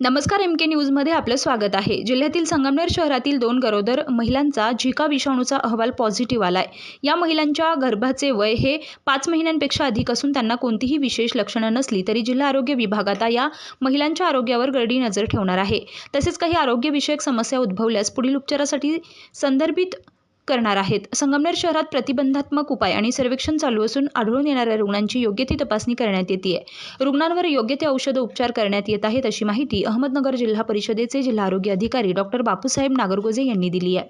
नमस्कार एम के न्यूजमध्ये आपलं स्वागत आहे. जिल्ह्यातील संगमनेर शहरातील दोन गरोदर महिलांचा झिका विषाणूचा अहवाल पॉझिटिव्ह आला आहे या महिलांच्या गर्भाचे वय हे पाच महिन्यांपेक्षा अधिक असून त्यांना कोणतीही विशेष लक्षणं नसली तरी जिल्हा आरोग्य विभाग आता या महिलांच्या आरोग्यावर गरडी नजर ठेवणार आहे. तसेच काही आरोग्यविषयक समस्या उद्भवल्यास पुढील उपचारासाठी संदर्भित करणार आहेत. संगमनेर शहरात प्रतिबंधात्मक उपाय आणि सर्वेक्षण चालू असून आढळून येणाऱ्या रुग्णांची योग्य ती तपासणी करण्यात येते रुग्णांवर योग्य ते औषध उपचार करण्यात येत आहेत अशी माहिती अहमदनगर जिल्हा परिषदेचे जिल्हा आरोग्य अधिकारी डॉक्टर बापूसाहेब नागरगोजे यांनी दिली आहे.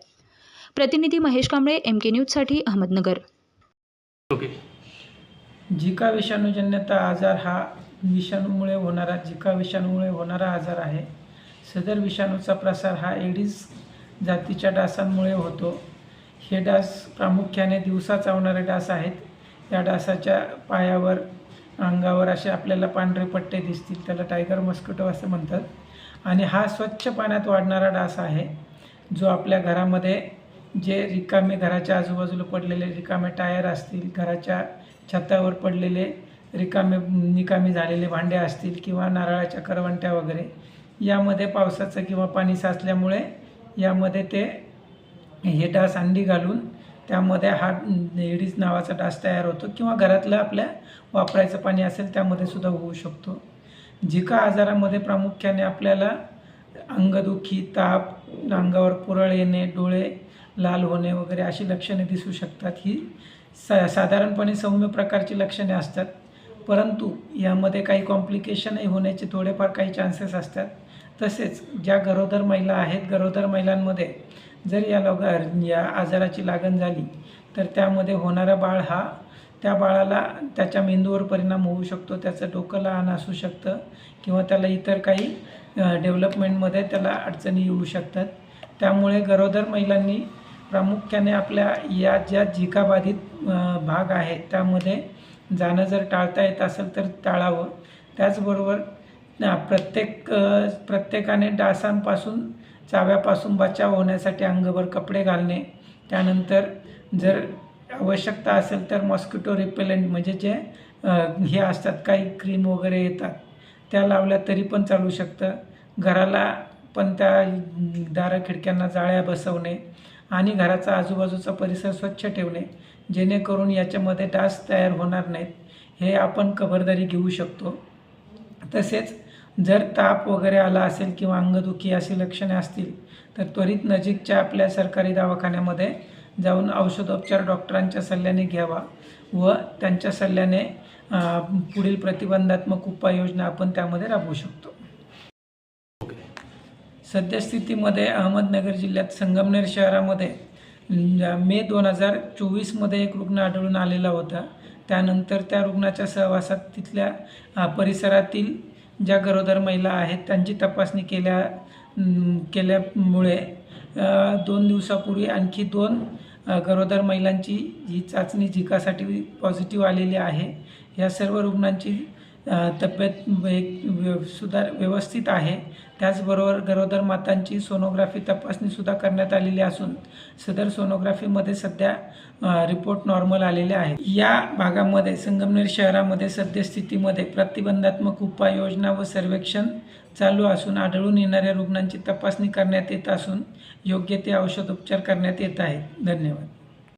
प्रतिनिधी महेश कांबळे एम के न्यूजसाठी अहमदनगर. ओके. झिका विषाणूजन्यता आजार हा विषाणूमुळे होणारा झिका विषाणूमुळे होणारा आजार आहे. सदर विषाणूचा प्रसार हा एडिस जातीच्या डासांमुळे होतो. हे डास प्रामुख्याने दिवसा चावणारे डास आहेत. या डासाच्या पायावर अंगावर असे आपल्याला पांढरे पट्टे दिसतील त्याला टायगर मस्किटो असं म्हणतात. आणि हा स्वच्छ पाण्यात वाढणारा डास आहे जो आपल्या घरामध्ये जे रिकामे घराच्या आजूबाजूला पडलेले रिकामे टायर असतील घराच्या छतावर पडलेले रिकामे निकामी झालेले भांडे असतील किंवा नारळाच्या करवंट्या वगैरे यामध्ये पावसाचं किंवा पाणी साचल्यामुळे यामध्ये ते हे डास अंडी घालून त्यामध्ये हा एडीज नावाचा डास तयार होतो किंवा घरातलं आपल्या वापरायचं पाणी असेल त्यामध्ये सुद्धा होऊ शकतो. झिका आजारामध्ये प्रामुख्याने आपल्याला अंगदुखी ताप अंगावर पुरळ येणे डोळे लाल होणे वगैरे अशी लक्षणे दिसू शकतात. ही सा साधारणपणे सौम्य प्रकारची लक्षणे असतात. परंतु यामध्ये काही कॉम्प्लिकेशनही होण्याचे थोडेफार काही चान्सेस असतात. तसेच ज्या गरोदर महिला आहेत गरोदर महिलांमध्ये जर या लोक या आजाराची लागण झाली तर त्यामध्ये होणारा बाळ हा त्या बाळाला त्याच्या मेंदूवर परिणाम होऊ शकतो त्याचं डोकं लहान असू शकतं किंवा त्याला इतर काही डेव्हलपमेंटमध्ये त्याला अडचणी येऊ शकतात. त्यामुळे गरोदर महिलांनी प्रामुख्याने आपल्या या ज्या झिकाबाधित भाग आहेत त्यामध्ये जाणं जर टाळता येत असेल तर टाळावं. त्याचबरोबर प्रत्येक प्रत्येकाने डासांपासून चाव्यापासून बचाव होण्यासाठी अंगभर कपडे घालणे. त्यानंतर जर आवश्यकता असेल तर मॉस्किटो रिपेलेंट म्हणजे जे हे असतात काही क्रीम वगैरे येतात त्या लावल्या तरी पण चालू शकतं. घराला पण त्या दारा खिडक्यांना जाळ्या बसवणे आणि घराचा आजूबाजूचा परिसर स्वच्छ ठेवणे जेणेकरून याच्यामध्ये डास तयार होणार नाहीत. हे आपण खबरदारी घेऊ शकतो. तसेच जर ताप वगैरे आला असेल किंवा अंगदुखी अशी लक्षणे असतील तर त्वरित नजीकच्या आपल्या सरकारी दवाखान्यामध्ये जाऊन औषधोपचार डॉक्टरांच्या सल्ल्याने घ्यावा व त्यांच्या सल्ल्याने पुढील प्रतिबंधात्मक उपाययोजना आपण त्यामध्ये राबवू शकतो. सद्यस्थितीमध्ये अहमदनगर जिल्ह्यात संगमनेर शहरामध्ये मे दोन हजार चोवीसमध्ये एक रुग्ण आढळून आलेला होता. त्यानंतर त्या रुग्णाच्या सहवासात तिथल्या परिसरातील ज्या गरोदर महिला आहेत त्यांची तपासणी केल्या केल्यामुळे दोन दिवसापूर्वी आणखी दोन गरोदर महिलांची ही चाचणी झिकासाठी पॉझिटिव्ह आलेली आहे. या सर्व रुग्णांची तब्येत एक व्य- सुधार व्यवस्थित आहे. त्याचबरोबर गरोदर मातांची सोनोग्राफी तपासणीसुद्धा करण्यात आलेली असून सदर सोनोग्राफीमध्ये सध्या रिपोर्ट नॉर्मल आलेले आहेत. या भागामध्ये संगमनेर शहरामध्ये सद्यस्थितीमध्ये प्रतिबंधात्मक उपाययोजना व सर्वेक्षण चालू असून आढळून येणाऱ्या रुग्णांची तपासणी करण्यात येत असून योग्य ते औषधोपचार करण्यात येत आहेत. धन्यवाद.